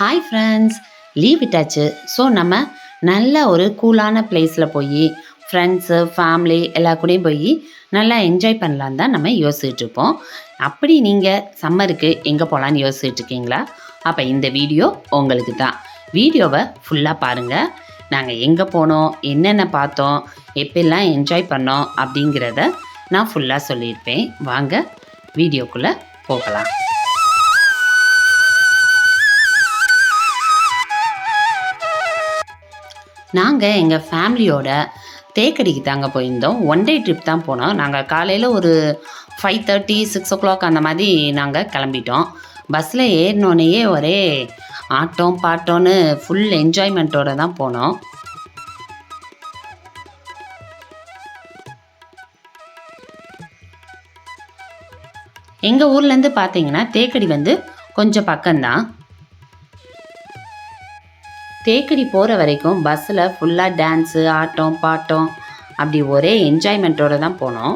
Hi friends leave விட்டாச்சு so நம்ம நல்ல ஒரு கூலான பிளேஸில் போய் ஃப்ரெண்ட்ஸு ஃபேமிலி எல்லா கூடயும் போய் நல்லா என்ஜாய் பண்ணலான்னு தான் நம்ம யோசிச்சுட்டு இருப்போம். அப்படி நீங்கள் சம்மருக்கு எங்கே போகலான்னு யோசிச்சுட்டு இருக்கீங்களா? அப்போ இந்த வீடியோ உங்களுக்கு தான். வீடியோவை ஃபுல்லாக பாருங்கள் நாங்கள் எங்கே போனோம் என்னென்ன பார்த்தோம் எப்படிலாம் என்ஜாய் பண்ணோம் அப்படிங்கிறத நான் ஃபுல்லாக சொல்லியிருப்பேன். வாங்க வீடியோக்குள்ளே போகலாம். நாங்கள் எங்கள் ஃபேமிலியோட தேக்கடிக்கு தாங்க போயிருந்தோம். ஒன் டே ட்ரிப் தான் போனோம். நாங்கள் காலையில் ஒரு five thirty six o'clock அந்த மாதிரி நாங்கள் கிளம்பிட்டோம். பஸ்ஸில் ஏறினோடனேயே ஒரே ஆட்டம் பாட்டோன்னு ஃபுல் என்ஜாய்மெண்ட்டோட தான் போனோம். எங்கள் ஊர்லேருந்து பார்த்தீங்கன்னா தேக்கடி வந்து கொஞ்சம் பக்கம்தான். தேக்கடி போகிற வரைக்கும் பஸ்ஸில் ஃபுல்லாக டான்ஸு ஆட்டம் பாட்டம் அப்படி ஒரே என்ஜாய்மெண்ட்டோடு தான் போனோம்.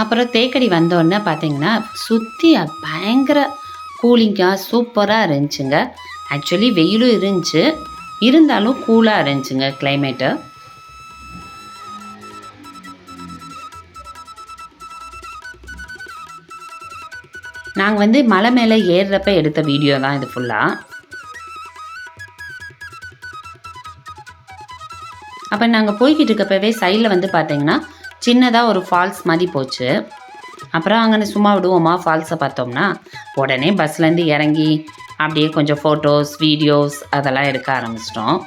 அப்புறம் தேக்கடி வந்தோடனே பார்த்தீங்கன்னா சுற்றி பயங்கர கூலிங்காக சூப்பராக இருந்துச்சுங்க. ஆக்சுவலி வெயிலும் இருந்துச்சு. இருந்தாலும் கூலாக இருந்துச்சுங்க கிளைமேட்டு நாங்கள் வந்து மலை மேலே ஏறுறப்ப எடுத்த வீடியோ தான் இது ஃபுல்லாக அப்போ நாங்கள் போய்கிட்டு இருக்கப்பவே சைடில் வந்து பார்த்தீங்கன்னா சின்னதாக ஒரு ஃபால்ஸ் மாதிரி போச்சு. அப்புறம் அங்கே சும்மா விடுவோமா ஃபால்ஸை பார்த்தோம்னா உடனே பஸ்லேருந்து இறங்கி அப்படியே கொஞ்சம் ஃபோட்டோஸ் வீடியோஸ் அதெல்லாம் எடுக்க ஆரம்பிச்சிட்டோம்.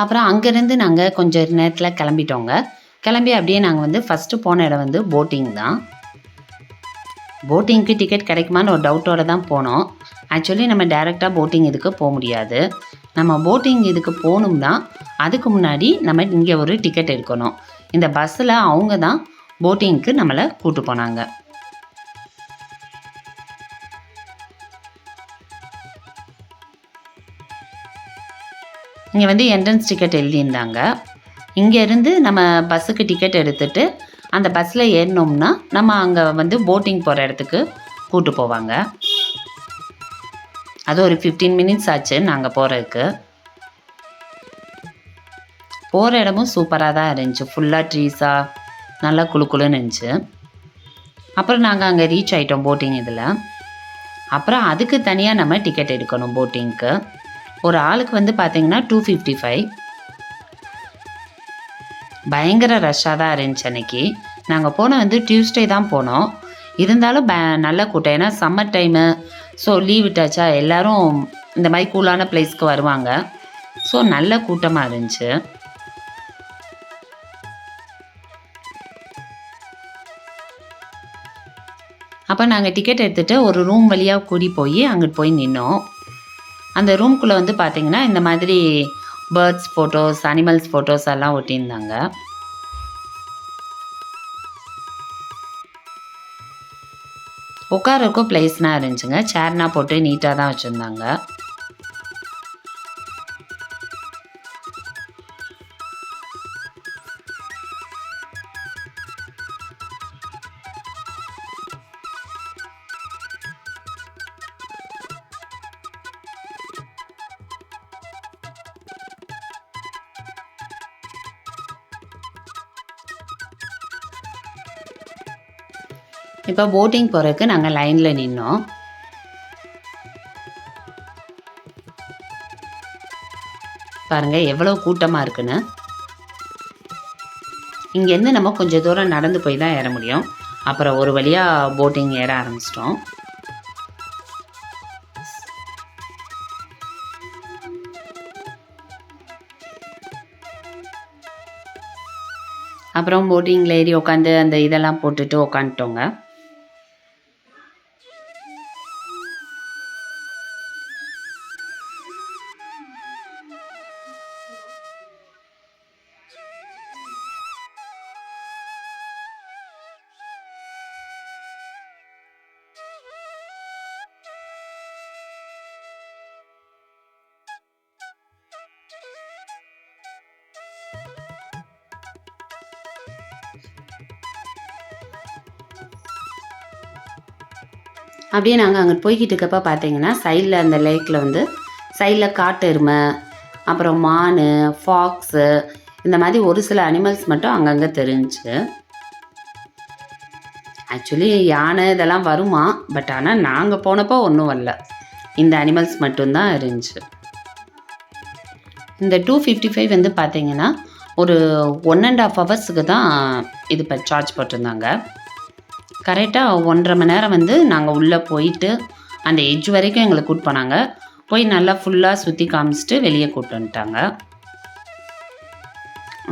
அப்புறம் அங்கேருந்து நாங்கள் கொஞ்சம் நேரத்தில் கிளம்பிட்டோங்க. கிளம்பி அப்படியே நாங்கள் வந்து ஃபஸ்ட்டு போன இடம் வந்து போட்டிங் தான். போட்டிங்க்கு டிக்கெட் கிடைக்குமான்னு ஒரு டவுட்டோட தான் போனோம். ஆக்சுவலி நம்ம டேரெக்டாக போட்டிங் இதுக்கு போக முடியாது. நம்ம போட்டிங் இதுக்கு போகணும்னா அதுக்கு முன்னாடி நம்ம இங்கே ஒரு டிக்கெட் எடுக்கணும். இந்த பஸ்ஸில் அவங்க தான் போட்டிங்க்கு நம்மளை கூப்பிட்டு போனாங்க. இங்கே வந்து என்ட்ரன்ஸ் டிக்கெட் எழுதியிருந்தாங்க. இங்கேருந்து நம்ம பஸ்ஸுக்கு டிக்கெட் எடுத்துட்டு அந்த பஸ்ஸில் ஏறினோம்னா நம்ம அங்கே வந்து போட்டிங் போகிற இடத்துக்கு கூட்டு போவாங்க. அது ஒரு ஃபிஃப்டீன் மினிட்ஸ் ஆச்சு நாங்கள் போகிறதுக்கு போகிற இடமும் சூப்பராக தான் இருந்துச்சு. ஃபுல்லாக ட்ரீஸாக நல்லா குளு குளுன்னு இருந்துச்சு. அப்புறம் நாங்கள் அங்கே ரீச் ஆகிட்டோம் போட்டிங் இதில். அப்புறம் அதுக்கு தனியாக நம்ம டிக்கெட் எடுக்கணும் போட்டிங்க்கு ஒரு ஆளுக்கு வந்து பார்த்தீங்கன்னா டூ ஃபிஃப்டி ஃபைவ் பயங்கர ரஷ்ஷாக தான் இருந்துச்சு அன்னைக்கு. நாங்கள் போன வந்து டியூஸ்டே தான் போனோம். இருந்தாலும் ப நல்ல கூட்டம். ஏன்னா சம்மர் டைமு ஸோ லீவ் விட்டாச்சா எல்லோரும் இந்த மாதிரி கூலான பிளேஸ்க்கு வருவாங்க. ஸோ நல்ல கூட்டமாக இருந்துச்சு. அப்போ நாங்கள் டிக்கெட் எடுத்துகிட்டு ஒரு ரூம் வழியாக கூடி போய் அங்கிட்டு போய் நின்னோம். அந்த ரூம்குள்ளே வந்து பார்த்தீங்கன்னா இந்த மாதிரி பேர்ட்ஸ் ஃபோட்டோஸ் அனிமல்ஸ் ஃபோட்டோஸ் எல்லாம் ஒட்டியிருந்தாங்க. உட்காரக்கும் பிளேஸ்னால் இருந்துச்சுங்க. சேர்னா போட்டு நீட்டாக தான் வச்சுருந்தாங்க. இப்போ போட்டிங் போகிறதுக்கு நாங்கள் லைனில் நின்னோம். பாருங்கள் எவ்வளோ கூட்டமாக இருக்குன்னு. இங்கேருந்து நம்ம கொஞ்சம் தூரம் நடந்து போய் தான் ஏற முடியும். அப்புறம் ஒரு வழியாக போட்டிங் ஏற ஆரம்பிச்சிட்டோம். அப்புறம் போட்டிங்கில் ஏறி உட்காந்து அந்த இதெல்லாம் போட்டுட்டு உட்காந்துட்டோங்க அப்படியே நாங்கள் அங்கே போய்கிட்டு இருக்கப்போ பார்த்தீங்கன்னா சைடில் அந்த லேக்கில் வந்து சைடில் காட்டு எருமை அப்புறம் மான் ஃபாக்ஸு இந்த மாதிரி ஒரு சில அனிமல்ஸ் மட்டும் அங்கங்கே தெரிஞ்சு ஆக்சுவலி யானை இதெல்லாம் வருமா? பட் ஆனால் நாங்கள் போனப்போ ஒன்றும் வரல. இந்த அனிமல்ஸ் மட்டும்தான் இருந்துச்சு. இந்த டூ ஃபிஃப்டி ஃபைவ் வந்து பார்த்தீங்கன்னா ஒரு ஒன் அண்ட் ஆஃப் ஹவர்ஸுக்கு தான் இது இப்போ சார்ஜ் போட்டிருந்தாங்க. கரெக்டாக ஒன்றரை மணி நேரம் வந்து நாங்கள் உள்ளே போயிட்டு அந்த எஜ் வரைக்கும் எங்களை கூட்டு போனாங்க. போய் நல்லா ஃபுல்லாக சுற்றி காமிச்சிட்டு வெளியே கூட்டு வந்துட்டாங்க.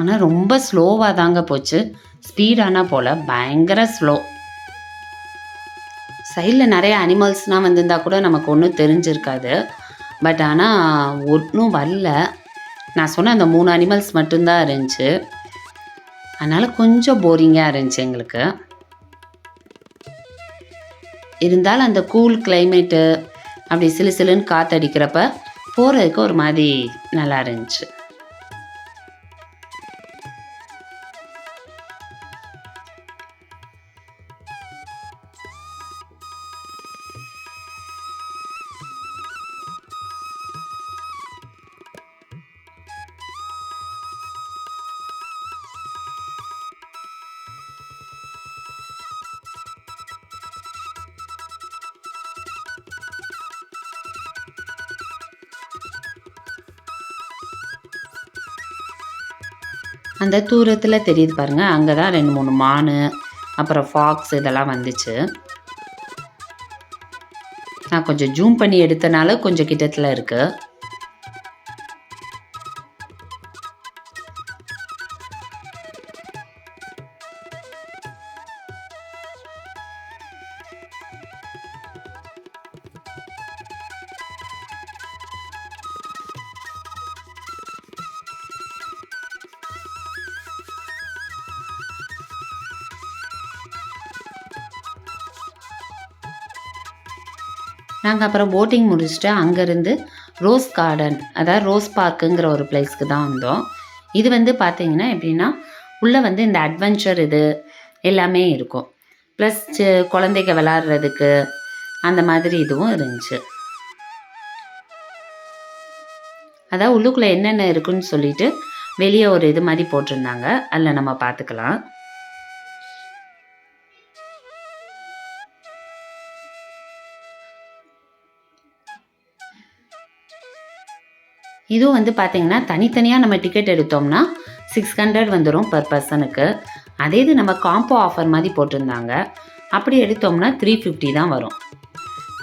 ஆனால் ரொம்ப ஸ்லோவாக தாங்க போச்சு. ஸ்பீடானா போல். பயங்கர ஸ்லோ சைடில் நிறைய அனிமல்ஸ்லாம் வந்திருந்தா கூட நமக்கு ஒன்றும் தெரிஞ்சிருக்காது. பட் ஆனால் ஒன்றும் வரல. நான் சொன்ன அந்த மூணு அனிமல்ஸ் மட்டும்தான் இருந்துச்சு. அதனால் கொஞ்சம் போரிங்காக இருந்துச்சு எங்களுக்கு. இருந்தாலும் அந்த கூல் கிளைமேட்டு அப்படி சிலு சிலுன்னு காற்றடிக்கிறப்ப போகிறதுக்கு ஒரு மாதிரி நல்லா இருந்துச்சு. அந்த தூரத்தில் தெரியுது பாருங்கள் அங்கே தான் ரெண்டு மூணு மான் அப்புறம் ஃபாக்ஸ் இதெல்லாம் வந்துச்சு. நான் கொஞ்சம் ஜூம் பண்ணி எடுத்தனால கொஞ்சம் கிட்டத்தில் இருக்குது நாங்கள் அப்புறம் போட்டிங் முடிச்சுட்டு அங்கேருந்து ரோஸ் கார்டன் அதாவது ரோஸ் பார்க்குங்கிற ஒரு பிளேஸ்க்கு தான் வந்தோம். இது வந்து பார்த்தீங்கன்னா எப்படின்னா உள்ளே வந்து இந்த அட்வென்ச்சர் இது எல்லாமே இருக்கும். ப்ளஸ் குழந்தைங்க விளாட்றதுக்கு அந்த மாதிரி இதுவும் இருந்துச்சு. அதாவது உள்ளுக்குள்ளே என்னென்ன இருக்குன்னு சொல்லிட்டு வெளியே ஒரு இது மாதிரி போட்டிருந்தாங்க. அதில் நம்ம பார்த்துக்கலாம் இதுவும் வந்து பார்த்தீங்கன்னா தனித்தனியாக நம்ம டிக்கெட் எடுத்தோம்னா சிக்ஸ் ஹண்ட்ரட் வந்துடும் பர் பர்சனுக்கு அதே இது நம்ம காம்போ ஆஃபர் மாதிரி போட்டிருந்தாங்க. அப்படி எடுத்தோம்னா த்ரீ ஃபிஃப்டி தான் வரும்.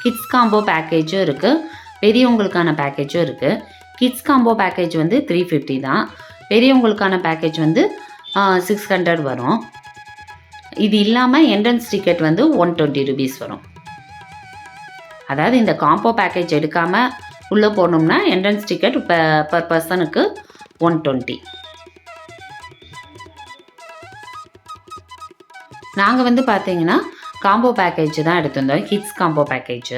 கிட்ஸ் காம்போ பேக்கேஜும் இருக்குது பெரியவங்களுக்கான பேக்கேஜும் இருக்குது கிட்ஸ் காம்போ பேக்கேஜ் வந்து த்ரீ ஃபிஃப்டி தான். பெரியவங்களுக்கான பேக்கேஜ் வந்து சிக்ஸ் ஹண்ட்ரட் வரும். இது இல்லாமல் என்ட்ரன்ஸ் டிக்கெட் வந்து ஒன் டுவெண்ட்டி ருபீஸ் வரும். அதாவது இந்த காம்போ பேக்கேஜ் எடுக்காமல் உள்ளே போனோம்னா என்ட்ரன்ஸ் டிக்கெட் இப்போ பர் பர்சனுக்கு ஒன் டுவெண்ட்டி நாங்கள் வந்து பார்த்தீங்கன்னா காம்போ பேக்கேஜ் தான் எடுத்திருந்தோம். கிட்ஸ் காம்போ பேக்கேஜ்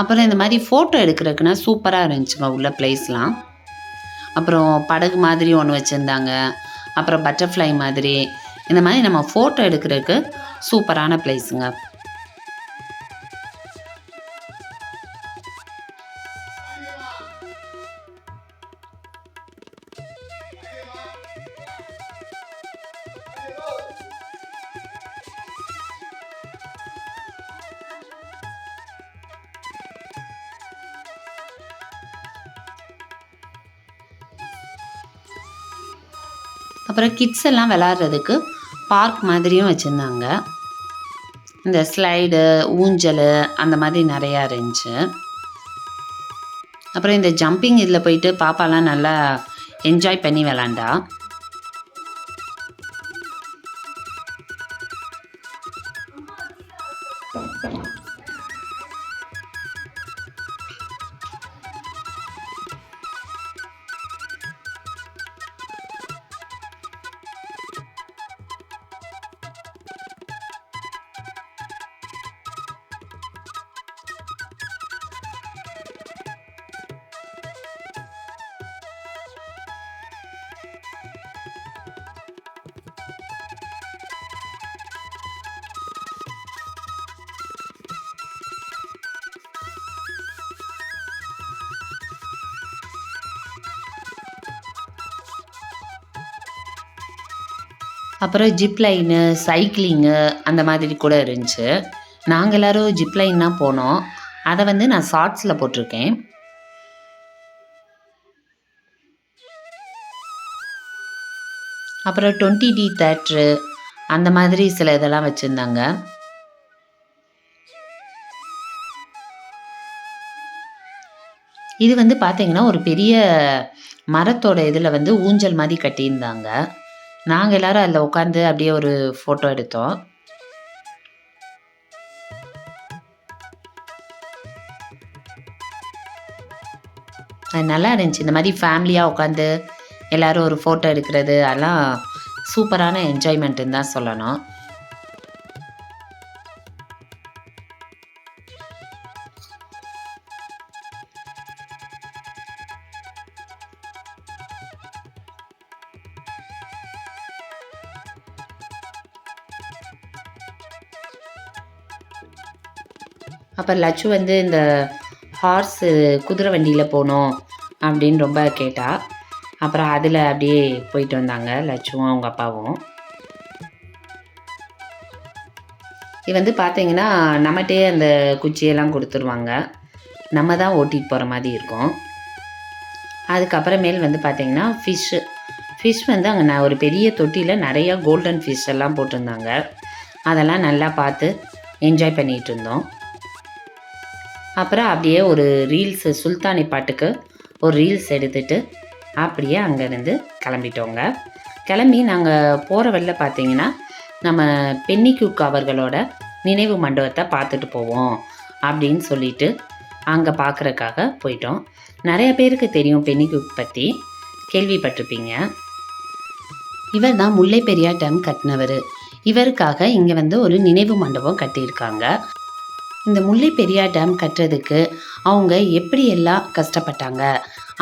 அப்புறம் இந்த மாதிரி ஃபோட்டோ எடுக்கிறதுக்குன்னா சூப்பராக இருந்துச்சுங்க உள்ள பிளேஸ்லாம் அப்புறம் படகு மாதிரி ஒன்று வச்சுருந்தாங்க. அப்புறம் பட்டர்ஃப்ளை மாதிரி. இந்த மாதிரி நம்ம ஃபோட்டோ எடுக்கிறதுக்கு சூப்பரான பிளேஸுங்க அப்புறம் கிட்ஸ் எல்லாம் விளாட்றதுக்கு பார்க் மாதிரியும் வச்சுருந்தாங்க. இந்த ஸ்லைடு ஊஞ்சல் அந்த மாதிரி நிறையா இருந்துச்சு. அப்புறம் இந்த ஜம்பிங் இதில் போயிட்டு பாப்பாலாம் நல்லா என்ஜாய் பண்ணி விளாண்டா அப்புறம் ஜிப் லைனு சைக்கிளிங்கு அந்த மாதிரி கூட இருந்துச்சு. நாங்கள் எல்லோரும் ஜிப் லைன் தான் போனோம். அதை வந்து நான் ஷார்ட்ஸில் போட்டிருக்கேன். அப்புறம் டுவெண்ட்டி டி தேட்ரு அந்த மாதிரி சில இதெல்லாம் வச்சுருந்தாங்க. இது வந்து பார்த்தீங்கன்னா ஒரு பெரிய மரத்தோட இதில் வந்து ஊஞ்சல் மாதிரி கட்டியிருந்தாங்க. நாங்கள் எல்லாரும் அதில் உட்காந்து அப்படியே ஒரு ஃபோட்டோ எடுத்தோம். அது நல்லா இருந்துச்சு. இந்த மாதிரி ஃபேமிலியாக உட்காந்து எல்லாரும் ஒரு ஃபோட்டோ எடுக்கிறது அதெல்லாம் சூப்பரான என்ஜாய்மெண்ட்டுன்னு தான் சொல்லணும். அப்புறம் லட்சு வந்து இந்த ஹார்ஸு குதிரை வண்டியில் போகணும் அப்படின்னு ரொம்ப கேட்டா. அப்புறம் அதில் அப்படியே போயிட்டு வந்தாங்க லட்சுவும் அவங்க அப்பாவும். இது வந்து பார்த்தீங்கன்னா நம்மகிட்டே அந்த குச்சியெல்லாம் கொடுத்துருவாங்க. நம்ம தான் ஓட்டிகிட்டு போகிற மாதிரி இருக்கும். அதுக்கப்புறமேல் வந்து பார்த்தீங்கன்னா ஃபிஷ்ஷு ஃபிஷ் வந்து அங்கே நான் ஒரு பெரிய தொட்டியில் நிறையா கோல்டன் ஃபிஷ் எல்லாம் போட்டிருந்தாங்க. அதெல்லாம் நல்லா பார்த்து என்ஜாய் பண்ணிகிட்டு இருந்தோம். அப்புறம் அப்படியே ஒரு ரீல்ஸு சுல்தானி பாட்டுக்கு ஒரு ரீல்ஸ் எடுத்துட்டு அப்படியே அங்கேருந்து கிளம்பிட்டோங்க. கிளம்பி நாங்கள் போகிற வழில பார்த்தீங்கன்னா நம்ம பென்னிக்யூக் அவர்களோட நினைவு மண்டபத்தை பார்த்துட்டு போவோம் அப்படின்னு சொல்லிட்டு அங்கே பார்க்குறக்காக போயிட்டோம். நிறைய பேருக்கு தெரியும் பென்னிக்யூக் பற்றி கேள்விப்பட்டிருப்பீங்க. இவர் தான் முல்லை பெரியார் டேம் கட்டினவர். இவருக்காக இங்கே வந்து ஒரு நினைவு மண்டபம் கட்டியிருக்காங்க. இந்த முல்லை பெரியார் டேம் கட்டுறதுக்கு அவங்க எப்படியெல்லாம் கஷ்டப்பட்டாங்க?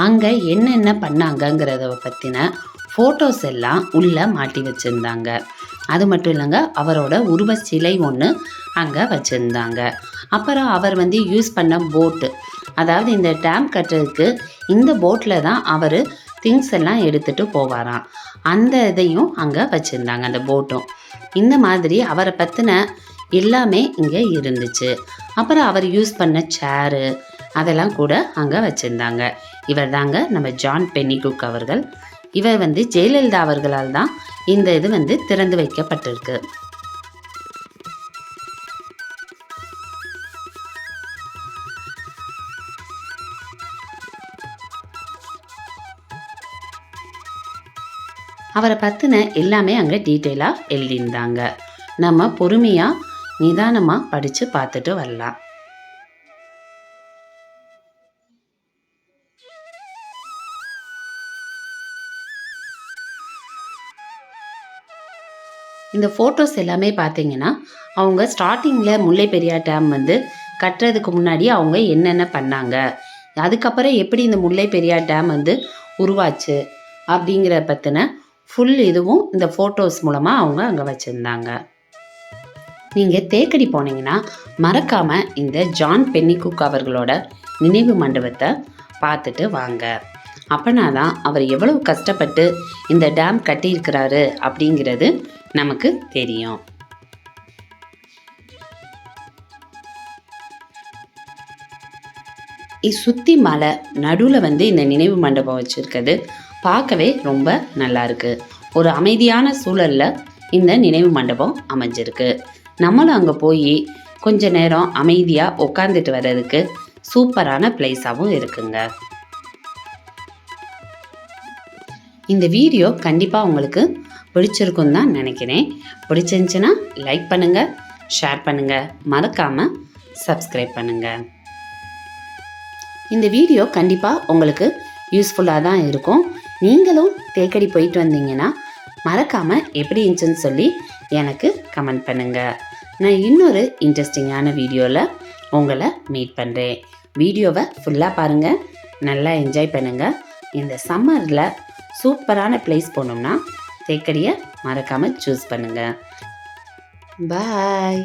அங்கே என்னென்ன பண்ணாங்கங்கிறத பற்றின ஃபோட்டோஸ் எல்லாம் உள்ளே மாட்டி வச்சுருந்தாங்க. அது மட்டும் இல்லைங்க அவரோட உருவ சிலை ஒன்று அங்கே வச்சுருந்தாங்க. அப்புறம் அவர் வந்து யூஸ் பண்ண போட்டு அதாவது இந்த டேம் கட்டுறதுக்கு இந்த போட்டில் தான் அவர் திங்ஸ் எல்லாம் எடுத்துகிட்டு போவாராம். அந்த இதையும் அங்கே வச்சுருந்தாங்க அந்த போட்டும் இந்த மாதிரி அவரை பற்றின எல்லாமே இங்கே இருந்துச்சு. அப்புறம் அவர் யூஸ் பண்ண சேரு அதெல்லாம் கூட அங்கே வச்சுருந்தாங்க. இவர் தாங்க நம்ம ஜான் பென்னிகுக் அவர்கள். இவர் வந்து ஜெயலலிதா அவர்களால் தான் இந்த இது வந்து திறந்து வைக்கப்பட்டிருக்கு. அவரை பற்றின எல்லாமே அங்கே டீட்டெயிலாக எழுதியிருந்தாங்க. நம்ம பொறுமையாக நிதானமாக படித்து பார்த்துட்டு வரலாம். இந்த ஃபோட்டோஸ் எல்லாமே பார்த்தீங்கன்னா அவங்க ஸ்டார்டிங்கில் முல்லை பெரியார் டேம் வந்து கட்டுறதுக்கு முன்னாடி அவங்க என்னென்ன பண்ணாங்க? அதுக்கப்புறம் எப்படி இந்த முல்லை பெரியார் டேம் வந்து உருவாச்சு? அப்படிங்கிற பற்றின ஃபுல் இதுவும் இந்த ஃபோட்டோஸ் மூலமாக அவங்க அங்கே வச்சுருந்தாங்க. நீங்கள் தேக்கடி போனீங்கன்னா மறக்காமல் இந்த ஜான் பென்னிகுக் அவர்களோட நினைவு மண்டபத்தை பார்த்துட்டு வாங்க. அப்போனா தான் அவர் எவ்வளவு கஷ்டப்பட்டு இந்த டேம் கட்டியிருக்கிறாரு அப்படிங்கிறது நமக்கு தெரியும். சுற்றி மலை நடுவில் வந்து இந்த நினைவு மண்டபம் வச்சுருக்கிறது பார்க்கவே ரொம்ப நல்லா ஒரு அமைதியான சூழலில் இந்த நினைவு மண்டபம் அமைஞ்சிருக்கு. நம்மளும் அங்கே போய் கொஞ்ச நேரம் அமைதியாக உட்காந்துட்டு வர்றதுக்கு சூப்பரான பிளேஸாகவும் இருக்குங்க. இந்த வீடியோ கண்டிப்பாக உங்களுக்கு பிடிச்சிருக்கும் தான் நினைக்கிறேன். பிடிச்சிருந்துச்சுன்னா லைக் பண்ணுங்கள் ஷேர் பண்ணுங்கள் மறக்காமல் சப்ஸ்கிரைப் பண்ணுங்கள் இந்த வீடியோ கண்டிப்பாக உங்களுக்கு யூஸ்ஃபுல்லாக தான் இருக்கும். நீங்களும் தேக்கடி போயிட்டு வந்தீங்கன்னா மறக்காமல் எப்படி இருந்துச்சுன்னு சொல்லி எனக்கு கமெண்ட் பண்ணுங்கள் நான் இன்னொரு இன்ட்ரெஸ்டிங்கான வீடியோவில் உங்களை மீட் பண்ணுறேன் வீடியோவை ஃபுல்லாக பாருங்கள் நல்லா என்ஜாய் பண்ணுங்கள் இந்த சம்மரில் சூப்பரான பிளேஸ் போனோம்னா தேக்கடியை மறக்காமல் சூஸ் பண்ணுங்கள் பாய்